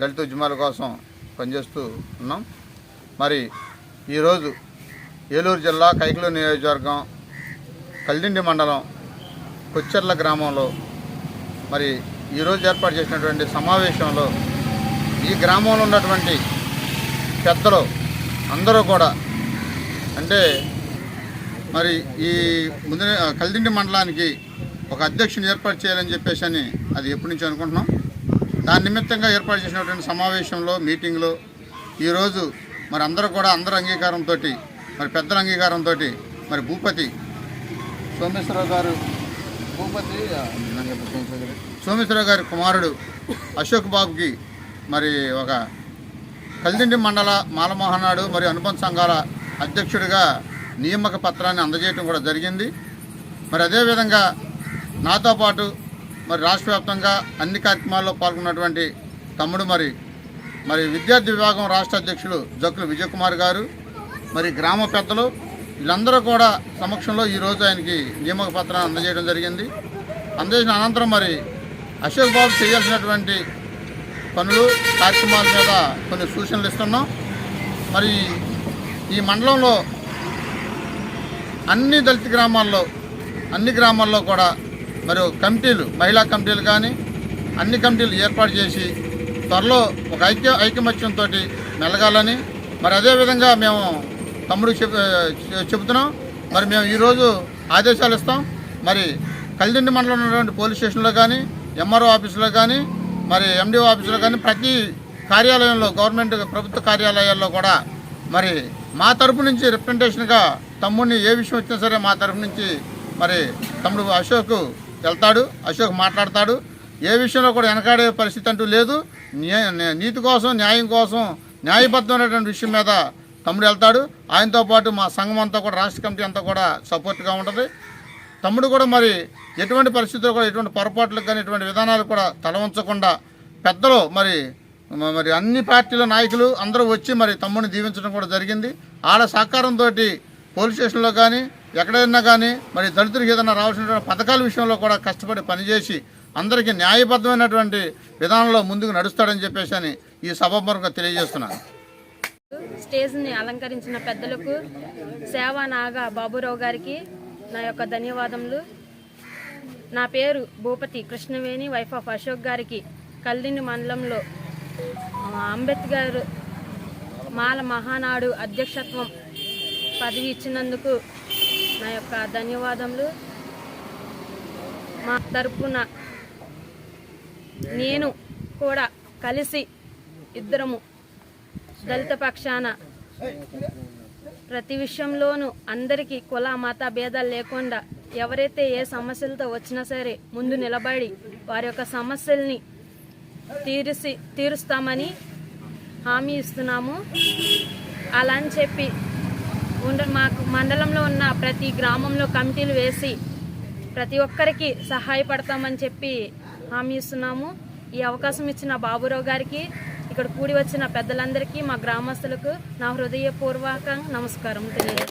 దళిత ఉద్యమాల కోసం పనిచేస్తూ ఉన్నాం. మరి ఈరోజు ఏలూరు జిల్లా కైకలూరు నియోజకవర్గం కల్దిండి మండలం కొచ్చెర్ల గ్రామంలో మరి ఈరోజు ఏర్పాటు చేసినటువంటి సమావేశంలో ఈ గ్రామంలో ఉన్నటువంటి పెద్దలు అందరూ కూడా అంటే మరి ఈ ముందు కల్దిండి మండలానికి ఒక అధ్యక్షుని ఏర్పాటు చేయాలని చెప్పేసి అని అది ఎప్పటి నుంచి అనుకుంటున్నాం. దాని నిమిత్తంగా ఏర్పాటు చేసినటువంటి సమావేశంలో మీటింగ్లో ఈరోజు మరి అందరూ కూడా అందరి అంగీకారంతో మరి పెద్దల అంగీకారంతో మరి భూపతి సోమేశ్వరరావు గారు భూపతి సోమేశ్వరరావు గారు? గారి కుమారుడు అశోక్ బాబుకి మరి ఒక కల్దిండి మండల మాలమోహనాడు మరియు అనుబంధ సంఘాల అధ్యక్షుడిగా నియామక పత్రాన్ని అందజేయడం కూడా జరిగింది మరి అదేవిధంగా నాతో పాటు మరి రాష్ట్ర వ్యాప్తంగా అన్ని కార్యక్రమాల్లో పాల్గొన్నటువంటి తమ్ముడు మరి మరి విద్యార్థి విభాగం రాష్ట్ర అధ్యక్షులు జక్కుల విజయకుమార్ గారు మరి గ్రామ పెద్దలు వీళ్ళందరూ కూడా సమక్షంలో ఈరోజు ఆయనకి నియామక పత్రాన్ని అందజేయడం జరిగింది. అందజేసిన అనంతరం మరి అశోక్ బాబు చేయాల్సినటువంటి పనులు కార్యక్రమాల మీద కొన్ని సూచనలు ఇస్తున్నాం. మరి ఈ మండలంలో అన్ని దళిత గ్రామాల్లో అన్ని గ్రామాల్లో కూడా మరి కమిటీలు మహిళా కమిటీలు కానీ అన్ని కమిటీలు ఏర్పాటు చేసి త్వరలో ఒక ఐక్య ఐకమత్యంతో మెలగాలని మరి అదేవిధంగా మేము తమ్ముడు చెప్ చెబుతున్నాం. మరి మేము ఈరోజు ఆదేశాలు ఇస్తాం. మరి కలిదిండి మండలంలో ఉన్నటువంటి పోలీస్ స్టేషన్లో కానీ ఎంఆర్ఓ ఆఫీసులో కానీ మరి ఎండిఓ ఆఫీసులో కానీ ప్రతి కార్యాలయంలో గవర్నమెంట్ ప్రభుత్వ కార్యాలయాల్లో కూడా మరి మా తరపు నుంచి రిప్రజెంటేషన్గా తమ్ముడిని ఏ విషయం వచ్చినా సరే మా తరపు నుంచి మరి తమ్ముడు అశోక్ వెళ్తాడు అశోక్ మాట్లాడతాడు. ఏ విషయంలో కూడా వెనకాడే పరిస్థితి అంటూ లేదు. నీతి కోసం న్యాయం కోసం న్యాయబద్ధమైనటువంటి విషయం మీద తమ్ముడు వెళ్తాడు. ఆయనతో పాటు మా సంఘం అంతా కూడా రాష్ట్ర కమిటీ అంతా కూడా సపోర్ట్గా ఉంటుంది. తమ్ముడు కూడా మరి ఎటువంటి పరిస్థితుల్లో కూడా ఎటువంటి పొరపాట్లకు కానీ ఎటువంటి విధానాలు కూడా తల ఉంచకుండా పెద్దలు మరి మరి అన్ని పార్టీల నాయకులు అందరూ వచ్చి మరి తమ్ముడిని దీవించడం కూడా జరిగింది. ఆడ సహకారంతో పోలీస్ స్టేషన్లో కానీ ఎక్కడైనా కానీ మరి దళితులకు ఏదైనా రావాల్సినటువంటి పథకాల విషయంలో కూడా కష్టపడి పనిచేసి అందరికీ న్యాయబద్ధమైనటువంటి విధానంలో ముందుకు నడుస్తాడని చెప్పేసి అని ఈ సభాపరంగా తెలియజేస్తున్నాను. స్టేజ్ని అలంకరించిన పెద్దలకు సేవా నాగా బాబురావు గారికి నా యొక్క ధన్యవాదములు. నా పేరు భూపతి కృష్ణవేణి వైఫ్ ఆఫ్ అశోక్ గారికి కల్లిని మండలంలో అంబేద్కర్ మాల మహానాడు అధ్యక్షత్వం పదవి ఇచ్చినందుకు నా యొక్క ధన్యవాదములు. మా తరపున నేను కూడా కలిసి ఇద్దరము దళిత పక్షాన ప్రతి విషయంలోనూ అందరికీ కుల మత భేదాలు లేకుండా ఎవరైతే ఏ సమస్యలతో వచ్చినా సరే ముందు నిలబడి వారి యొక్క సమస్యల్ని తీరిసి తీరుస్తామని హామీ ఇస్తున్నాము. అలా అని చెప్పి మాకు మండలంలో ఉన్న ప్రతి గ్రామంలో కమిటీలు వేసి ప్రతి ఒక్కరికి సహాయపడతామని చెప్పి హామీ ఇస్తున్నాము. ఈ అవకాశం ఇచ్చిన బాబురావు గారికి ఇక్కడ కూడి వచ్చిన పెద్దలందరికీ మా గ్రామస్తులకు నా హృదయపూర్వక నమస్కారం తెలియదు